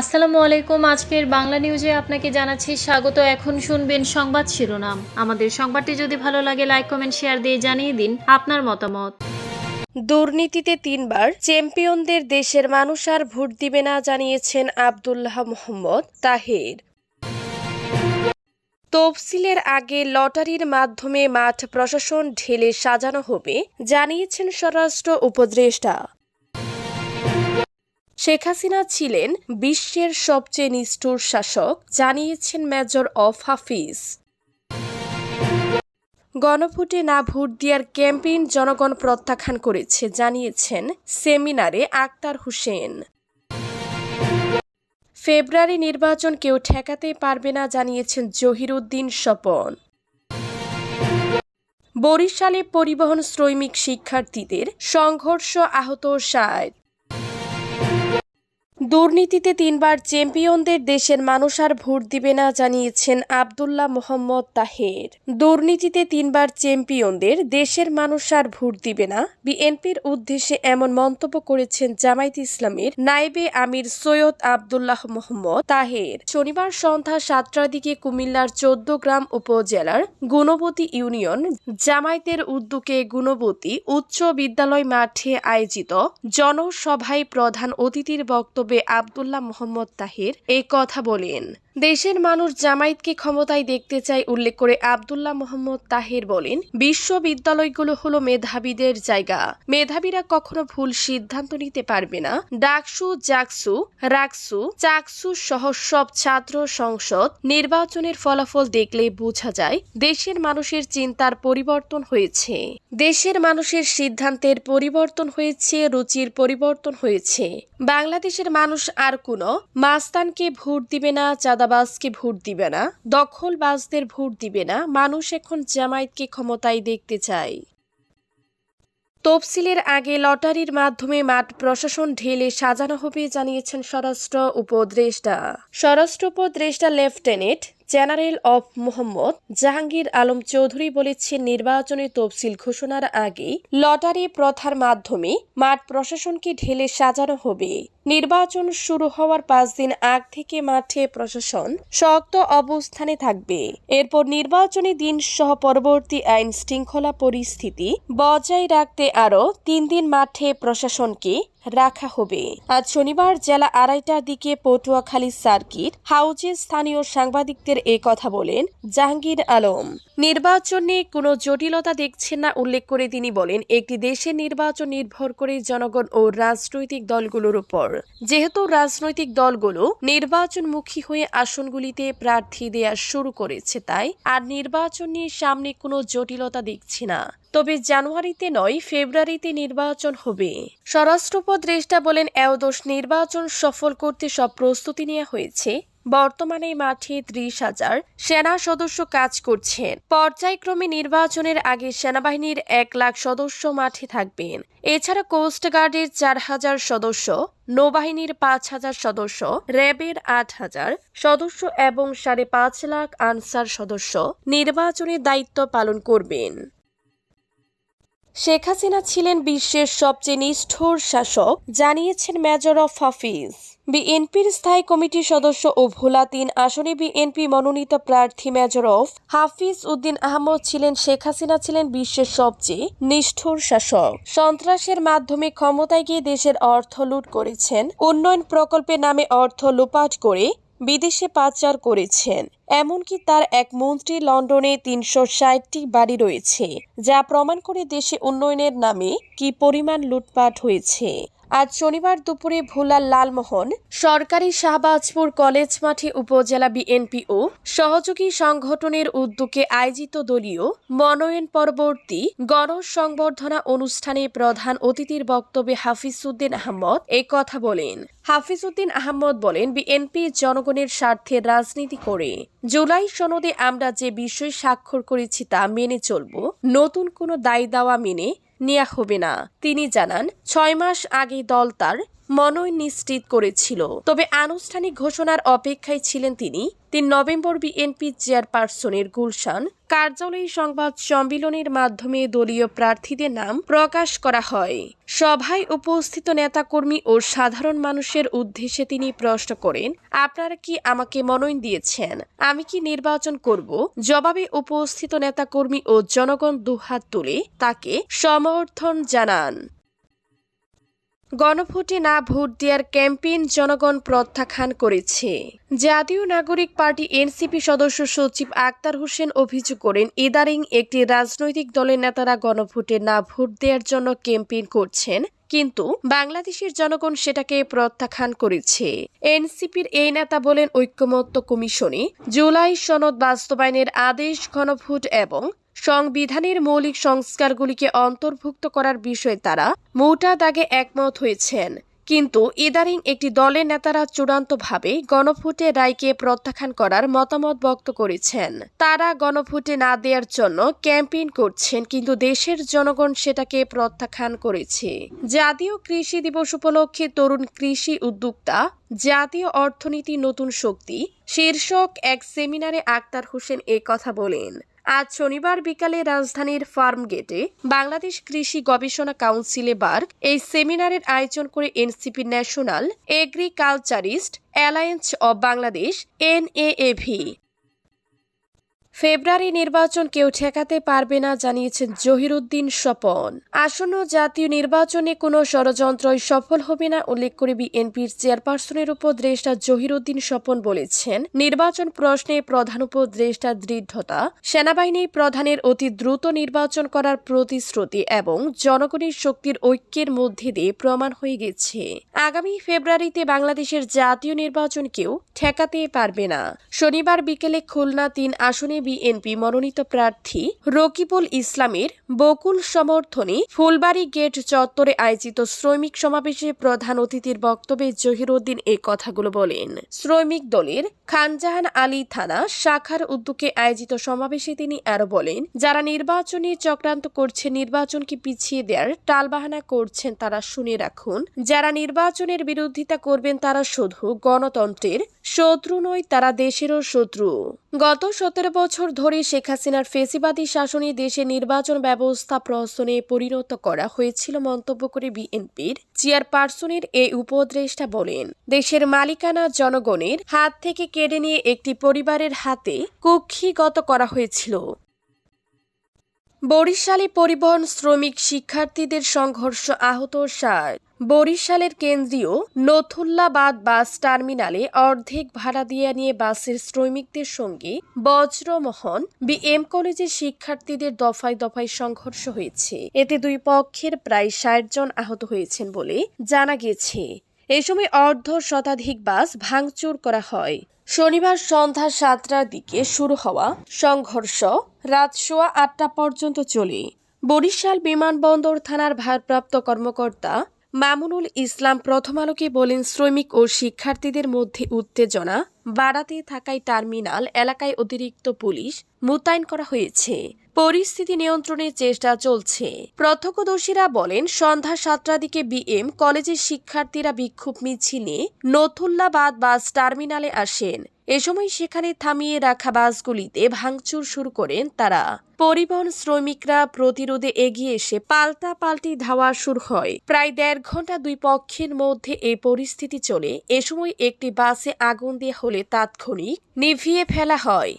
আসসালামু আলাইকুম। আজকের বাংলা নিউজে আপনাকে জানাচ্ছি স্বাগত। এখন শুনবেন সংবাদ শিরোনাম। আমাদের সংবাদটি যদি ভালো লাগে লাইক কমেন্ট শেয়ার দিয়ে জানিয়ে দিন আপনার মতামত। দুর্নীতিতে তিনবার চ্যাম্পিয়নদের দেশের মানুষ আর ভোট দিবে না জানিয়েছেন আবদুল্লাহ মোহাম্মদ তাহের। তফসিলের আগে লটারির মাধ্যমে মাঠ প্রশাসন ঢেলে সাজানো হবে, জানিয়েছেন স্বরাষ্ট্র উপদেষ্টা। শেখ হাসিনা ছিলেন বিশ্বের সবচেয়ে নিষ্ঠুর শাসক, জানিয়েছেন মেজর অফ হাফিজ। গণভোটে না ভোট দেওয়ার ক্যাম্পেইন জনগণ প্রত্যাখ্যান করেছে, জানিয়েছেন সেমিনারে আক্তার হোসেন। ফেব্রুয়ারি নির্বাচন কেউ ঠেকাতে পারবে না, জানিয়েছেন জহিরুদ্দিন স্বপন। বরিশালে পরিবহন শ্রমিক শিক্ষার্থীদের সংঘর্ষ আহত ষাট। দুর্নীতিতে তিনবার চ্যাম্পিয়নদের দেশের মানুষ আর ভোট দিবে না জানিয়েছেন আবদুল্লাহ মোহাম্মদ তাহের। দুর্নীতিতে তিনবার চ্যাম্পিয়নদের দেশের মানুষ আর ভোট দিবে না। বিএনপির উদ্দেশ্যে এমন মন্তব্য করেছেন জামায়াত ইসলামীর নাইবে আমির সৈয়দ আবদুল্লাহ মোহাম্মদ তাহের। শনিবার সন্ধ্যা সাতটার দিকে কুমিল্লার চোদ্দ গ্রাম উপজেলার গুণবতী ইউনিয়ন জামায়াতের উদ্যোগে গুণবতী উচ্চ বিদ্যালয় মাঠে আয়োজিত জনসভায় প্রধান অতিথির বক্তব্যে আবদুল্লাহ মোহাম্মদ তাহির এই কথা বলেন। দেশের মানুষ জামায়াতকে ক্ষমতায় দেখতে চায় উল্লেখ করে আবদুল্লাহ মোহাম্মদ তাহির বলেন, বিশ্ববিদ্যালয়গুলো হলো মেধাবীদের জায়গা। মেধাবীরা কখনো ভুল সিদ্ধান্ত নিতে পারবে না। ডাকসু, জাকসু, রাকসু, চাকসু সহ সব ছাত্র সংসদ নির্বাচনের ফলাফল দেখলে বোঝা যায় দেশের মানুষের চিন্তার পরিবর্তন হয়েছে। দেশের মানুষের সিদ্ধান্তের পরিবর্তন হয়েছে, রুচির পরিবর্তন হয়েছে। বাংলাদেশের মানুষ আর কোনো মাস্তানকে ভোট দিবে না চাঁদাবাজকে ভোট দিবে না, দখলবাজদের ভোট দিবে না, মানুষ এখন জামায়াতকে ক্ষমতায় দেখতে চায়। তফসিলের আগে লটারির মাধ্যমে মাঠ প্রশাসন ঢেলে সাজানো হবে জানিয়েছেন স্বরাষ্ট্র উপদেষ্টা। স্বরাষ্ট্র উপদেষ্টা লেফটেন্যান্ট জেনারেল অফ মোহাম্মদ জাহাঙ্গীর আলম চৌধুরী বলেছেন, নির্বাচনী তফসিল ঘোষণার আগেই লটারি প্রথার মাধ্যমে মাঠ প্রশাসনকে ঢেলে সাজানো হবে। নির্বাচন শুরু হওয়ার পাঁচ দিন আগ থেকে মাঠে প্রশাসন শক্ত অবস্থানে থাকবে। এরপর নির্বাচনী দিন সহ পরবর্তী আইন শৃঙ্খলা পরিস্থিতি বজায় রাখতে আরও তিন দিন মাঠে প্রশাসনকে রাখা হবে। আজ শনিবার জেলা আড়াইটার দিকে পটুয়াখালী সার্কিট হাউজে স্থানীয় সাংবাদিকদের এ কথা বলেন জাহাঙ্গীর আলম। নির্বাচন কোনো জটিলতা দেখছেন না, উল্লেখ করে তিনি বলেন, একটি দেশের নির্বাচন নির্ভর করে জনগণ ও রাজনৈতিক দলগুলোর উপর। যেহেতু রাজনৈতিক দলগুলো নির্বাচনমুখী হয়ে আসনগুলিতে প্রার্থী দেয়া শুরু করেছে তাই আর নির্বাচন নিয়ে সামনে কোনো জটিলতা দেখছি না। তবে জানুয়ারিতে নয়, ফেব্রুয়ারিতে নির্বাচন হবে। স্বরাষ্ট্র উপদেষ্টা বলেন এওদোষ নির্বাচন সফল করতে সব প্রস্তুতি নেওয়া হয়েছে। বর্তমানে মাঠে ত্রিশ হাজার সেনা সদস্য কাজ করছেন। পর্যায়ক্রমে নির্বাচনের আগে সেনাবাহিনীর এক লাখ সদস্য মাঠে থাকবেন। এছাড়া কোস্টগার্ডের চার হাজার সদস্য, নৌবাহিনীর পাঁচ হাজার সদস্য, র্যাবের আট হাজার সদস্য এবং সাড়ে পাঁচ লাখ আনসার সদস্য নির্বাচনের দায়িত্ব পালন করবেন। শেখ হাসিনা ছিলেন বিশ্বের সবচেয়ে নিষ্ঠুর শাসক, জানিয়েছেন মেজর অফ হাফিজ বিএনপির স্থায়ী কমিটির সদস্য ও ভোলা তিন আসনে বিএনপি মনোনীত প্রার্থী মেজর অফ হাফিজ উদ্দিন আহমদ ছিলেন, শেখ হাসিনা ছিলেন বিশ্বের সবচেয়ে নিষ্ঠুর শাসক। সন্ত্রাসের মাধ্যমে ক্ষমতায় গিয়ে দেশের অর্থ লুট করেছেন, উন্নয়ন প্রকল্পের নামে অর্থ লোপাট করে বিদেশে পাচার করেছেন। এমনকি তার এক মন্ত্রী লন্ডনে তিনশো ষাটটি বাড়ি রয়েছে, যা প্রমাণ করে দেশে উন্নয়নের নামে কি পরিমাণ লুটপাট হয়েছে। আজ শনিবার দুপুরে ভোলার লালমোহন সরকারি শাহবাজপুর কলেজ মাঠে উপজেলা বিএনপি ও সহযোগী সংগঠনের উদ্যোগে আয়োজিত দলীয় মনোনয়ন পরবর্তী গণসংবর্ধনা অনুষ্ঠানে প্রধান অতিথির বক্তব্যে হাফিজউদ্দিন আহমদ এই কথা বলেন। হাফিজউদ্দিন আহমদ বলেন, বিএনপি জনগণের স্বার্থে রাজনীতি করে জুলাই সনদে আমরা যে বিষয় স্বাক্ষর করেছি তা মেনে চলব। নতুন কোনো দায় দাওয়া মেনে নেওয়া হবে না। তিনি জানান ছয় মাস আগে দল তার মনোনয়ন নিশ্চিত করেছিল। তবে আনুষ্ঠানিক ঘোষণার অপেক্ষায় ছিলেন তিনি। তিন নভেম্বর বিএনপি চেয়ারপারসনের গুলশান কার্যালয়ে সংবাদ সম্মেলনের মাধ্যমে দলীয় প্রার্থীদের নাম প্রকাশ করা হয়। সভায় উপস্থিত নেতাকর্মী ও সাধারণ মানুষের উদ্দেশ্যে তিনি প্রশ্ন করেন, আপনারা কি আমাকে মনোনয়ন দিয়েছেন? আমি কি নির্বাচন করব? জবাবে উপস্থিত নেতাকর্মী ও জনগণ দুহাত তুলে তাকে সমর্থন জানান। গণভোটে না ভোট দেওয়ার ক্যাম্পেইন জনগণ প্রত্যাখ্যান করেছে। জাতীয় নাগরিক পার্টি এনসিপি সদস্য সচিব আক্তার হোসেন অভিযোগ করেন, ইদারিং একটি রাজনৈতিক দলের নেতারা গণভোটে না ভোট দেওয়ার জন্য ক্যাম্পেইন করছেন। কিন্তু বাংলাদেশের জনগণ সেটাকে প্রত্যাখ্যান করেছে। এনসিপির এই নেতা বলেন ঐক্যমত্য কমিশনে জুলাই সনদ বাস্তবায়নের আদেশ ঘনফুট এবং সংবিধানের মৌলিক সংস্কারগুলিকে অন্তর্ভুক্ত করার বিষয়ে তারা মোটা দাগে একমত হয়েছেন। কিন্তু ইদারিং একটি দলের নেতারা চূড়ান্তভাবে গণভোটে রায়কে প্রত্যাখ্যান করার মতামত ব্যক্ত করেছেন। তারা গণভোটে না দেওয়ার জন্য ক্যাম্পেইন করছেন, কিন্তু দেশের জনগণ সেটাকে প্রত্যাখ্যান করেছে। জাতীয় কৃষি দিবস উপলক্ষে তরুণ কৃষি উদ্যোক্তা, জাতীয় অর্থনীতি নতুন শক্তি, শীর্ষক এক সেমিনারে আক্তার হোসেন এ কথা বলেন। আজ শনিবার বিকালে রাজধানীর ফার্ম গেটে বাংলাদেশ কৃষি গবেষণা কাউন্সিলে বার্গ এই সেমিনারের আয়োজন করে NCP national agriculturist alliance of Bangladesh, NAAV. ফেব্রুয়ারি নির্বাচন কেউ ঠেকাতে পারবে না, জানিয়েছেন জহিরুদ্দিন স্বপন। আসন্ন জাতীয় নির্বাচনে কোনো ষড়যন্ত্রই সফল হবে না, উল্লেখ করে বিএনপির চেয়ারপারসনের উপদেষ্টা জহিরুদ্দিন স্বপন বলেছেন, নির্বাচন প্রশ্নে প্রধান উপদেষ্টার দৃঢ়তা, সেনাবাহিনী প্রধানের অতি দ্রুত নির্বাচন করার প্রতিশ্রুতি এবং জনগণের শক্তির ঐক্যের মধ্যে দিয়ে প্রমাণ হয়ে গেছে। আগামী ফেব্রুয়ারিতে বাংলাদেশের জাতীয় নির্বাচন কেউ ঠেকাতে পারবে না। শনিবার বিকেলে খুলনা তিন আসনে বিএনপি মনোনীত প্রার্থী রকিবুল ইসলামের বকুল সমর্থনে ফুলবাড়ি গেট চত্বরে আয়োজিত শ্রমিক সমাবেশে প্রধান অতিথির বক্তব্যে জহিরুদ্দিন এই কথাগুলো বলেন। শ্রমিক দলের খানজাহান আলী থানা শাখার উদ্যোগে আয়োজিত সমাবেশে তিনি আরও বলেন, যারা নির্বাচনী চক্রান্ত করছে, নির্বাচনকে পিছিয়ে দেওয়ার টালবাহানা করছেন তারা শুনে রাখুন, যারা নির্বাচনের বিরোধিতা করবেন তারা শুধু গণতন্ত্রের শত্রু নয়, তারা দেশেরও শত্রু। গত সতেরো বছর ধরে শেখ হাসিনার ফেসিবাদী শাসনে দেশে নির্বাচন ব্যবস্থা প্রহসনে পরিণত করা হয়েছিল মন্তব্য করে বিএনপির চেয়ারপারসনের এই উপদেষ্টা বলেন, দেশের মালিকানা জনগণের হাত থেকে কেড়ে নিয়ে একটি পরিবারের হাতে কুক্ষিগত করা হয়েছিল। বরিশালে পরিবহন শ্রমিক শিক্ষার্থীদের সংঘর্ষ আহত ষাট। বরিশালের কেন্দ্রীয় নথুল্লাবাদ বাস টার্মিনালে অর্ধেক ভাড়া দিয়ে নিয়ে বাসের শ্রমিকদের সঙ্গে বজ্রমোহন বিএম কলেজের শিক্ষার্থীদের দফায় দফায় সংঘর্ষ হয়েছে। এতে দুই পক্ষের প্রায় ষাট জন আহত হয়েছেন বলে জানা গেছে। এ সময় অর্ধ শতাধিক বাস ভাঙচুর করা হয়। শনিবার সন্ধ্যা সাতটার দিকে শুরু হওয়া সংঘর্ষ রাত সোয়া আটটা পর্যন্ত চলে। বরিশাল বিমানবন্দর থানার ভারপ্রাপ্ত কর্মকর্তা মামুনুল ইসলাম প্রথম আলোকে বলেন, শ্রমিক ও শিক্ষার্থীদের মধ্যে উত্তেজনা বাড়াতে থাকায় টার্মিনাল এলাকায় অতিরিক্ত পুলিশ মোতায়েন করা হয়েছে। পরিস্থিতি নিয়ন্ত্রণের চেষ্টা চলছে। প্রত্যক্ষদর্শীরা বলেন, সন্ধ্যা সাতটার দিকে বিএম কলেজের শিক্ষার্থীরা বিক্ষোভ মিছিল নথুল্লাবাদ বাস টার্মিনালে আসেন। এ সময় সেখানে থামিয়ে রাখা বাসগুলিতে ভাঙচুর শুরু করেন তারা। পরিবহন শ্রমিকরা প্রতিরোধে এগিয়ে এসে পাল্টা পাল্টি ধাওয়া শুরু হয়। প্রায় দেড় ঘণ্টা দুই পক্ষের মধ্যে এই পরিস্থিতি চলে। এ সময় একটি বাসে আগুন দেওয়া হলে তাৎক্ষণিক নিভিয়ে ফেলা হয়।